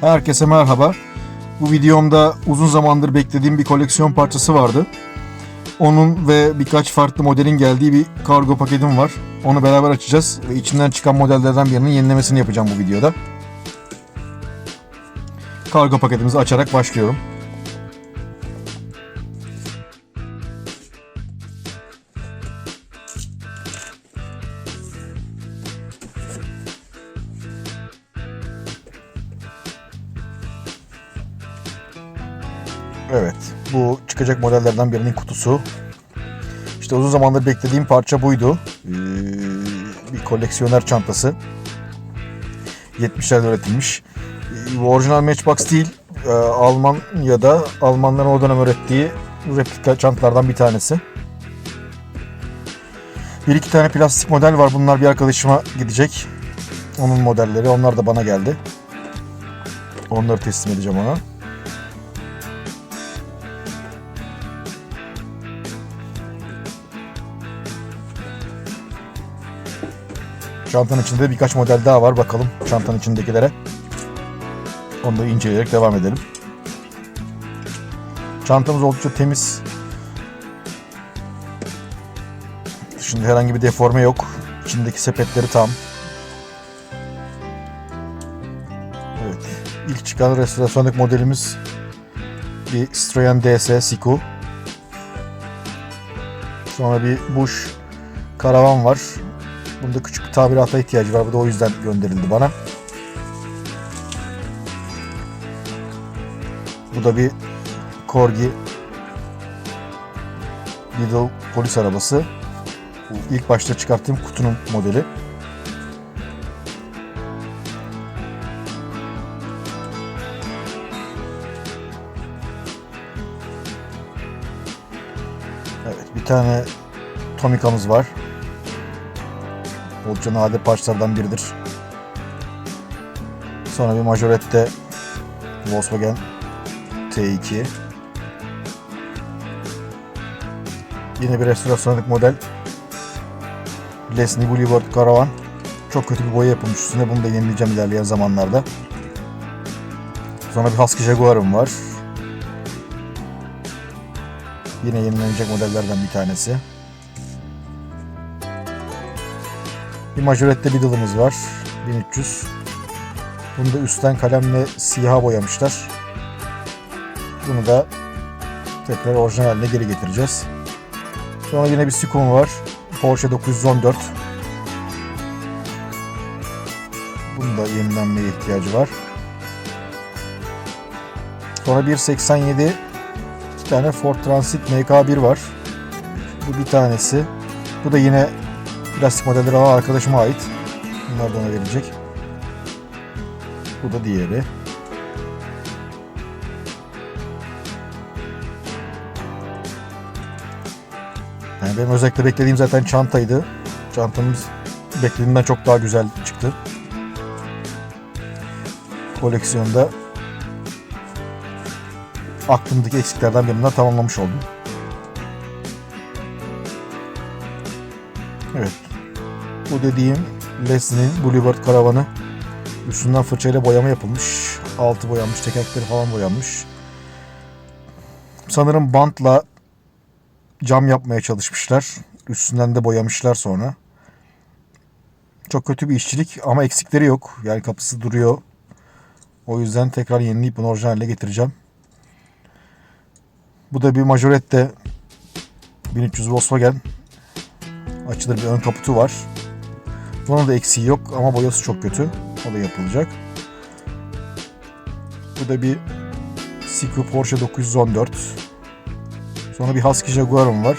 Herkese merhaba. Bu videomda uzun zamandır beklediğim bir koleksiyon parçası vardı. Onun ve birkaç farklı modelin geldiği bir kargo paketim var. Onu beraber açacağız ve içinden çıkan modellerden birinin yenilemesini yapacağım bu videoda. Kargo paketimizi açarak başlıyorum. Çıkacak modellerden birinin kutusu. İşte uzun zamandır beklediğim parça buydu. Ee, bir koleksiyoner çantası. 70'lerde üretilmiş. Ee, bu orijinal Matchbox değil. Ee, Almanya'da Almanların o dönem ürettiği replika çantalardan bir tanesi. Bir iki tane plastik model var. Bunlar bir arkadaşıma gidecek. Onun modelleri. Onlar da bana geldi. Onları teslim edeceğim ona. Çantanın içinde birkaç model daha var. Bakalım çantanın içindekilere. Onu da inceleyerek devam edelim. Çantamız oldukça temiz. Dışında herhangi bir deforme yok. İçindeki sepetleri tam. Evet. İlk çıkan restorasyonluk modelimiz bir Citroen DS Siku. Sonra bir Bush karavan var. Bunda küçük bir tamirata ihtiyacı var. Bu da o yüzden gönderildi bana. Bu da bir Corgi Lidl polis arabası. Bu ilk başta çıkarttığım kutunun modeli. Evet bir tane Tomica'mız var. Oldukça nadir parçalardan biridir. Sonra bir Majorette Volkswagen T2. Yine bir restorasyonluk model. Leslie Boulevard Caravan. Çok kötü bir boya yapılmış üstüne. Bunu da yenileyeceğim ilerleyen zamanlarda. Sonra bir Husky Jaguar'ım var. Yine yenilenecek modellerden bir tanesi. Bir majorette bir dılımız var. 1300. Bunu da üstten kalemle siyaha boyamışlar. Bunu da tekrar orijinal haline geri getireceğiz. Sonra yine bir Sikon var. Porsche 914. Bunun da yenilenmeye ihtiyacı var. Sonra 1.87 iki tane Ford Transit MK1 var. Bu bir tanesi. Bu da yine plastik modelleri alan arkadaşıma ait. Bunlar da ona verilecek. Bu da diğeri. Yani benim özellikle beklediğim zaten çantaydı. Çantamız beklediğimden çok daha güzel çıktı. Koleksiyonda aklımdaki eksiklerden birini tamamlamış oldum. Evet. Bu dediğim Leslie'nin Boulevard karavanı. Üstünden fırçayla boyama yapılmış. Altı boyanmış, tekerlekleri falan boyanmış. Sanırım bantla cam yapmaya çalışmışlar. Üstünden de boyamışlar sonra. Çok kötü bir işçilik ama eksikleri yok. Yani kapısı duruyor. O yüzden tekrar yenileyip bunu orijinal getireceğim. Bu da bir Majorette 1300 Volkswagen. Açılır bir ön kaputu var. Bunun da eksiği yok ama boyası çok kötü. O da yapılacak. Bu da bir Siku Porsche 914. Sonra bir Husky Jaguar'ım var.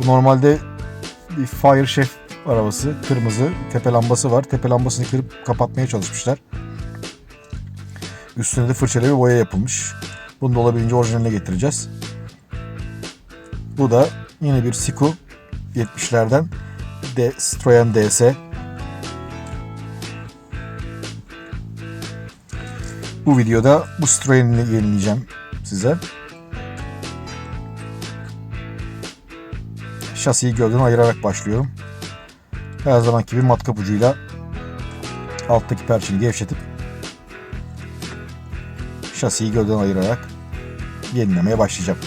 Bu normalde bir Fire Chef arabası. Kırmızı. Tepe lambası var. Tepe lambasını kırıp kapatmaya çalışmışlar. Üstüne de fırçalı bir boya yapılmış. Bunu da olabildiğince orijinaline getireceğiz. Bu da yine bir Siku 70'lerden de Citroen DS. Bu videoda bu Citroen'i yenileyeceğim size. Şasiyi gövdeden ayırarak başlıyorum. Her zamanki gibi matkap ucuyla alttaki perçini gevşetip şasiyi gövdeden ayırarak yenilemeye başlayacağım.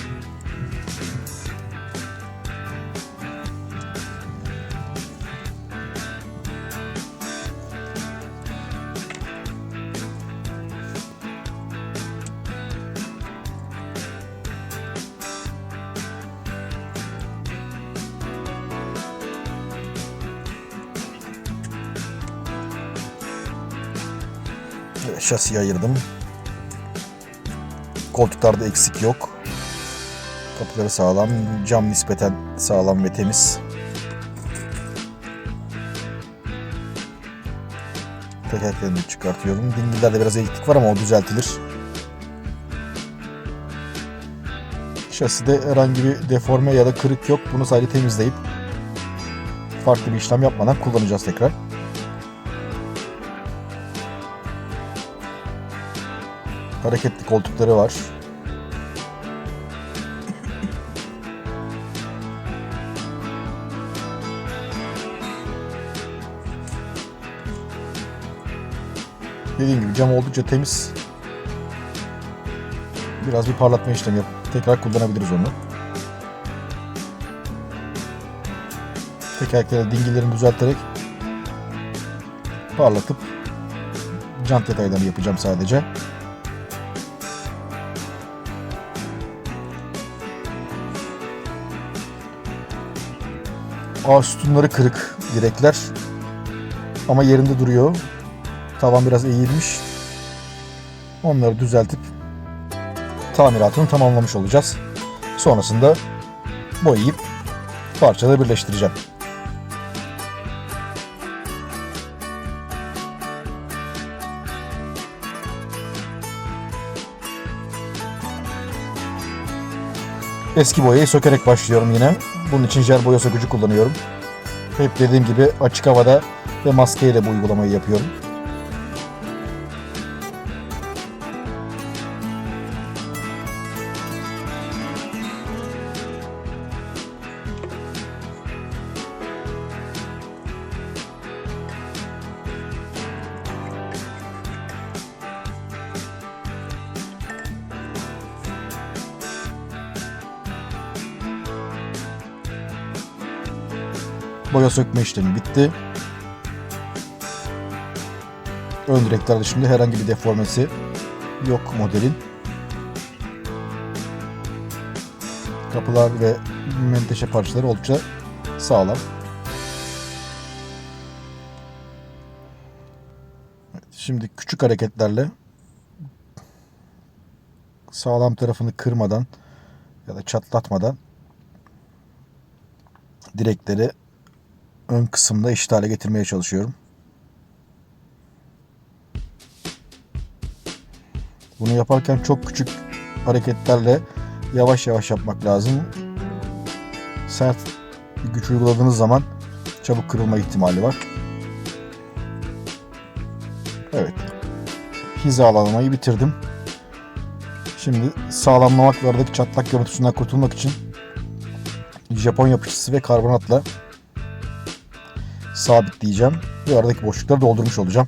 Evet, şasiyi ayırdım. Koltuklarda eksik yok. Kapıları sağlam, cam nispeten sağlam ve temiz. Tekerlerini çıkartıyorum. Dingillerde biraz eğiklik var ama o düzeltilir. Şaside herhangi bir deforme ya da kırık yok. Bunu sadece temizleyip farklı bir işlem yapmadan kullanacağız tekrar. Hareketli koltukları var. Dediğim gibi cam oldukça temiz. Biraz bir parlatma işlemi yap. Tekrar kullanabiliriz onu. Tekerlekleri dingillerini düzelterek parlatıp jant detaylarını yapacağım sadece. Ağ sütunları kırık direkler. Ama yerinde duruyor. Tavan biraz eğilmiş. Onları düzeltip tamiratını tamamlamış olacağız. Sonrasında boyayıp parçaları birleştireceğim. Eski boyayı sökerek başlıyorum yine. Bunun için jel boya sökücü kullanıyorum. Hep dediğim gibi açık havada ve maskeyle bu uygulamayı yapıyorum. Boya sökme işlemi bitti. Ön direkler dışında herhangi bir deformesi yok modelin. Kapılar ve menteşe parçaları oldukça sağlam. Şimdi küçük hareketlerle sağlam tarafını kırmadan ya da çatlatmadan direkleri ön kısımda eşit hale getirmeye çalışıyorum. Bunu yaparken çok küçük hareketlerle yavaş yavaş yapmak lazım. Sert bir güç uyguladığınız zaman çabuk kırılma ihtimali var. Evet. Hizalamayı bitirdim. Şimdi sağlamlamak ve aradaki çatlak görüntüsünden kurtulmak için Japon yapışçısı ve karbonatla sabitleyeceğim ve aradaki boşlukları doldurmuş olacağım.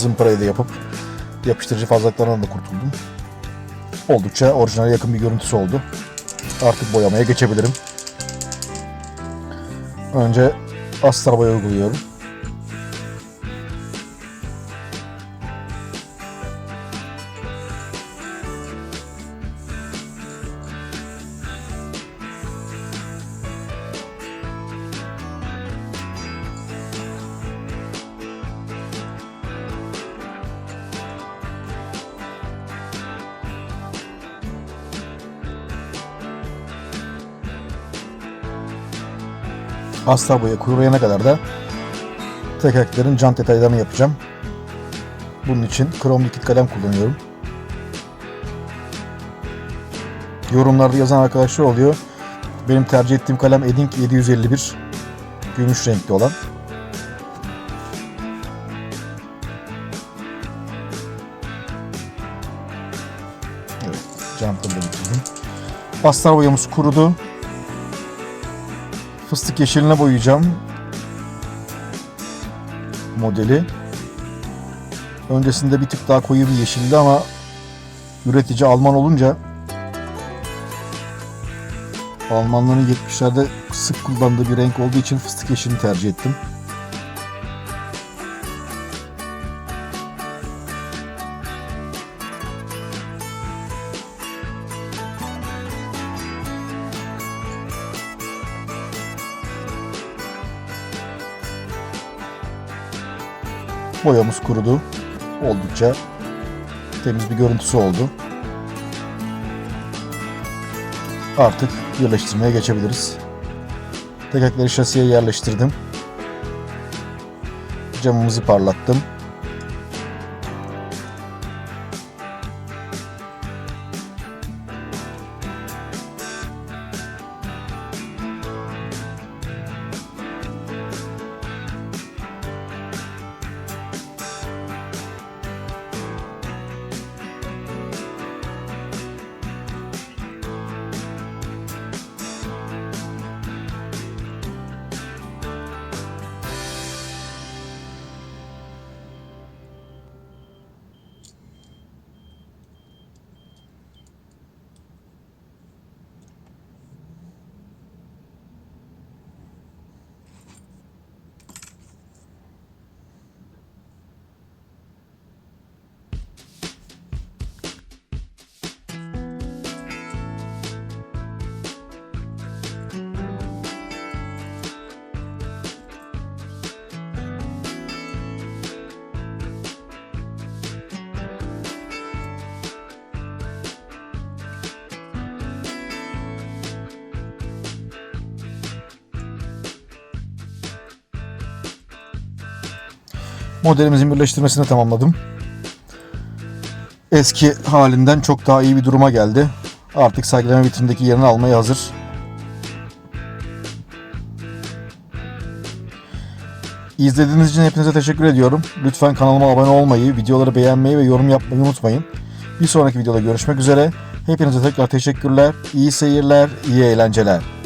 Zımparayı da yapıp yapıştırıcı fazlalıklarından da kurtuldum. Oldukça orijinale yakın bir görüntüsü oldu. Artık boyamaya geçebilirim. Önce astar boya uyguluyorum. Asla boya kuruyana kadar da tekerleklerin jant detaylarını yapacağım. Bunun için krom likit kalem kullanıyorum. Yorumlarda yazan arkadaşlar oluyor. Benim tercih ettiğim kalem Edding 751. Gümüş renkli olan. Evet, jantını da bitirdim. Astar boyamız kurudu. Fıstık yeşiline boyayacağım modeli. Öncesinde bir tık daha koyu bir yeşildi ama üretici Alman olunca Almanların 70'lerde sık kullandığı bir renk olduğu için fıstık yeşilini tercih ettim. Boyamız kurudu. Oldukça temiz bir görüntüsü oldu. Artık birleştirmeye geçebiliriz. Tekerleri şasiye yerleştirdim. Camımızı parlattım. Modelimizin birleştirmesini tamamladım. Eski halinden çok daha iyi bir duruma geldi. Artık sergileme vitrindeki yerini almaya hazır. İzlediğiniz için hepinize teşekkür ediyorum. Lütfen kanalıma abone olmayı, videoları beğenmeyi ve yorum yapmayı unutmayın. Bir sonraki videoda görüşmek üzere. Hepinize tekrar teşekkürler. İyi seyirler, iyi eğlenceler.